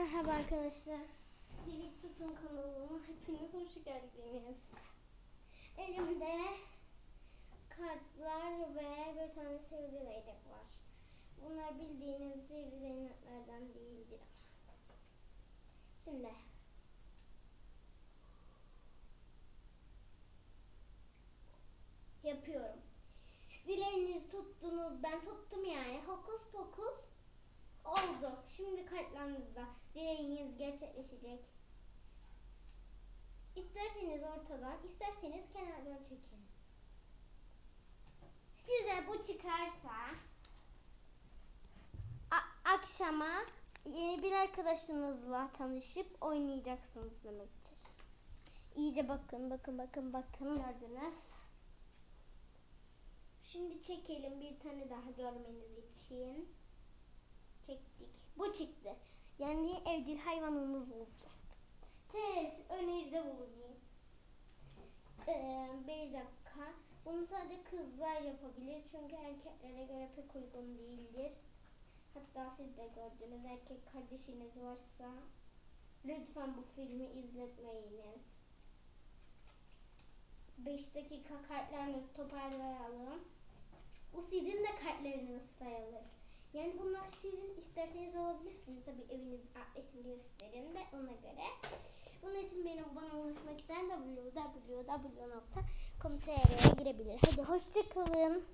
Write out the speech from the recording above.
Merhaba arkadaşlar. Dilik Tutun kanalıma hepiniz hoş geldiniz. Elimde kartlar ve bir tane sivri değnek var. Bunlar bildiğiniz sivri değneklerden değildir ama. Şimdi yapıyorum. Dileğinizi tuttunuz. Ben tuttum yani. Hokus pokus. Şimdi kartlarınızda dileğiniz gerçekleşecek. İsterseniz ortadan, isterseniz kenardan çekin. Size bu çıkarsa akşama yeni bir arkadaşınızla tanışıp oynayacaksınız demektir. İyice bakın, bakın, bakın, bakın gördünüz. Şimdi çekelim bir tane daha görmeniz için. Çektik. Bu çıktı. Yani evcil hayvanımız olacak. Tez öneride bulunayım. Ee, bir dakika. Bunu sadece kızlar yapabilir. Çünkü erkeklere göre pek uygun değildir. Hatta siz de gördünüz erkek kardeşiniz varsa lütfen bu filmi izletmeyiniz. 5 dakika kartlarınızı toparlayalım. Bu sizin de kartlarınız sayılır. Yani bunlar sizin isterseniz alabilirsiniz. Tabii eviniz adresini gösterin de ona göre. Bunun için benim bana ulaşmak isteyen www.com.tr'ye girebilir. Hadi hoşçakalın.